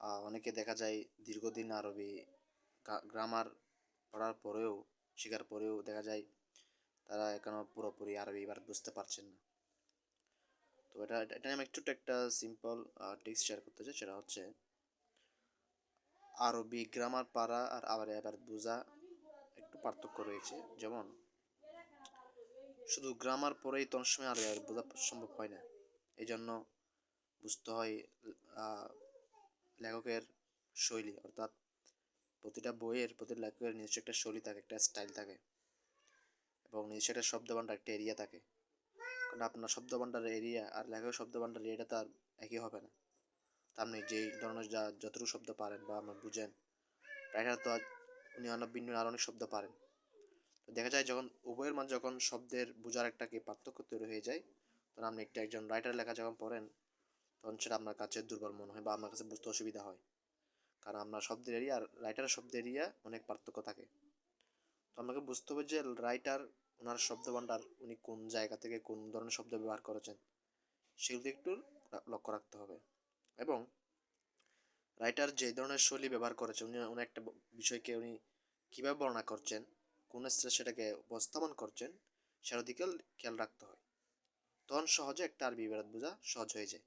অনেকে দেখা যায় দীর্ঘদিন আরবি গ্রামার পড়ার পরেও, শেখার পরেও দেখা যায় তারা এখনও পুরোপুরি আরবি এবার বুঝতে পারছেন না। তো এটা এটা আমি একটু একটা সিম্পল টিক্স শেয়ার করতে চাই, সেটা হচ্ছে আরবি গ্রামার পারা আর আবার এবার বোঝা একটু পার্থক্য রয়েছে। যেমন, শুধু গ্রামার পরেই তো সময় আরবি আর বোঝা সম্ভব হয় না। এই জন্য বুঝতে হয় লেখকের শৈলী, অর্থাৎ প্রতিটা বইয়ের, প্রতিটা লেখকের নিজস্ব একটা শৈলী থাকে, একটা স্টাইল থাকে এবং নিজস্ব একটা শব্দভাণ্ডার, একটা এরিয়া থাকে। কারণ আপনার শব্দভাণ্ডারের এরিয়া আর লেখকের শব্দভাণ্ডার এরিয়াটা তার একই হবে না। আপনি যেই ধরনের যা, যতটুকু শব্দ পারেন বা আপনার বুঝেন রাইটার তো আর উনি অনেক ভিন্ন আরও অনেক শব্দ পারেন। তো দেখা যায় যখন, উভয়ের মাঝে যখন শব্দের বোঝার একটা কি পার্থক্য তৈরি হয়ে যায়, তখন আপনি একটা একজন রাইটার লেখা যখন পড়েন তখন সেটা আপনার কাছে দুর্বল মনে হয় বা আপনার কাছে বুঝতে অসুবিধা হয়। কারণ আপনার শব্দের এরিয়া আর রাইটারের শব্দের এরিয়া অনেক পার্থক্য থাকে। তো আপনাকে বুঝতে হবে যে রাইটার ওনার শব্দভাণ্ডার উনি কোন জায়গা থেকে কোন ধরনের শব্দ ব্যবহার করেছেন, সেগুলো একটু লক্ষ্য রাখতে হবে। এবং রাইটার যে ধরনের শৈলী ব্যবহার করেছে, উনি উনি একটা বিষয়কে উনি কীভাবে বর্ণনা করছেন, কোন স্তরে সেটাকে উপস্থাপন করছেন, সেটার দিকেও খেয়াল রাখতে হয়। তখন সহজে একটা আরবি বিভাগ বোঝা সহজ হয়ে যায়।